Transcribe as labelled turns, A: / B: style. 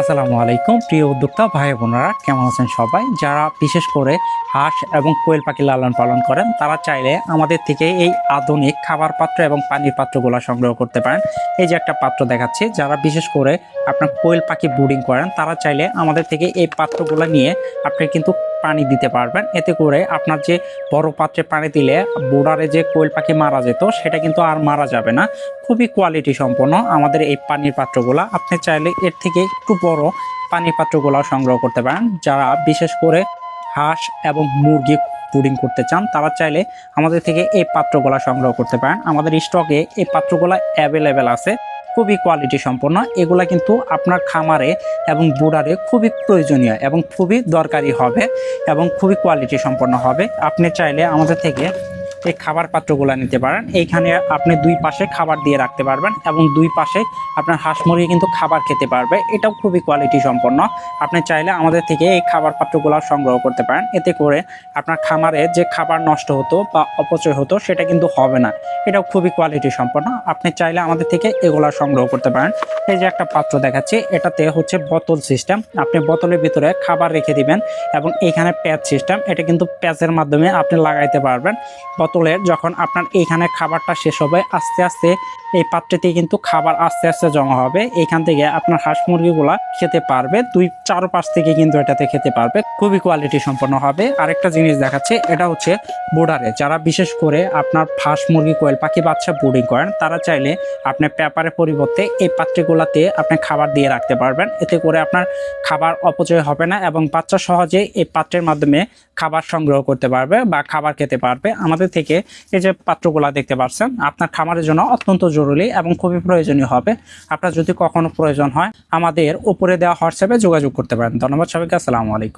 A: আসসালামু আলাইকুম, প্রিয় উদ্যোক্তা ভাই বোনেরা, কেমন আছেন সবাই? যারা বিশেষ করে হাঁস এবং কোয়েল পাখি লালন পালন করেন, তারা চাইলে আমাদের থেকে এই আধুনিক খাবার পাত্র এবং পানির পাত্রগুলো সংগ্রহ করতে পারেন। এই যে একটা পাত্র দেখাচ্ছি, যারা বিশেষ করে আপনার কোয়েল পাখি ব্রুডিং করেন, তারা চাইলে আমাদের থেকে এই পাত্রগুলো নিয়ে আপনি কিন্তু পানি দিতে পারবেন। এতে করে আপনার যে বড় পাত্রে পানি দিলে বোর্ডারে যে কোয়েল পাখি মারা যেত, সেটা কিন্তু আর মারা যাবে না। খুবই কোয়ালিটি সম্পন্ন আমাদের এই পানির পাত্রগুলো। আপনি চাইলে এর থেকে একটু বড় পানির পাত্রগুলো সংগ্রহ করতে পারেন। যারা বিশেষ করে হাঁস এবং মুরগি ব্রুডিং করতে চান, তারা চাইলে আমাদের থেকে এই পাত্রগুলো সংগ্রহ করতে পারেন। আমাদের স্টকে এই পাত্রগুলো অ্যাভেলেবেল আছে। খুবই কোয়ালিটি সম্পন্ন। এগুলা কিন্তু আপনার খামারে এবং বুড়ারে খুবই প্রয়োজনীয় এবং খুবই দরকারি হবে এবং খুবই কোয়ালিটি সম্পন্ন হবে। আপনি চাইলে আমাদের থেকে এই খাবার পাত্রগুলো নিতে পারেন। এইখানে আপনি দুই পাশে খাবার দিয়ে রাখতে পারবেন এবং দুই পাশে আপনার হাঁস মুরগি কিন্তু খাবার খেতে পারবে। এটাও খুবই কোয়ালিটি সম্পন্ন। আপনি চাইলে আমাদের থেকে এই খাবার পাত্রগুলো সংগ্রহ করতে পারেন। এতে করে আপনার খামারে যে খাবার নষ্ট হতো বা অপচয় হতো সেটা কিন্তু হবে না। এটাও খুবই কোয়ালিটি সম্পন্ন। আপনি চাইলে আমাদের থেকে এগুলা সংগ্রহ করতে পারেন। এই যে একটা পাত্র দেখাচ্ছি, এটাতে হচ্ছে বোতল সিস্টেম আপনি বোতলের ভিতরে খাবার রেখে দিবেন এবং এইখানে প্যাচ সিস্টেম এটা কিন্তু প্যাচের মাধ্যমে আপনি লাগাইতে পারবেন। বোতলের যখন আপনার এইখানে খাবারটা শেষ হবে, আস্তে আস্তে এই পাত্রেতে কিন্তু খাবার আস্তে আস্তে জমা হবে। এইখান থেকে আপনার হাঁস মুরগিগুলা খেতে পারবে, দুই চার পাশ থেকে কিন্তু এটাতে খেতে পারবে। খুবই কোয়ালিটি সম্পন্ন হবে। আরেকটা জিনিস দেখাচ্ছে, এটা হচ্ছে বোর্ডারে যারা বিশেষ করে আপনার হাঁস মুরগি, কোয়েল পাখি বাচ্চা বোর্ডিং করেন, তারা চাইলে আপনি পেপারের পরিবর্তে এই পাত্রগুলোতে আপনি খাবার দিয়ে রাখতে পারবেন। এতে করে আপনার খাবার অপচয় হবে না এবং বাচ্চা সহজে এই পাত্রের মাধ্যমে খাবার সংগ্রহ করতে পারবে বা খাবার খেতে পারবে। আমাদের থেকে এই যে পাত্রগুলো দেখতে পাচ্ছেন, আপনার খামারের জন্য অত্যন্ত জরুরি এবং খুবই প্রয়োজনীয় হবে। আপনার যদি কখনো প্রয়োজন হয়, আমাদের উপরে দেওয়া হোয়াটসঅ্যাপে যোগাযোগ করতে পারেন। ধন্যবাদ সবাইকে, আসসালামু আলাইকুম।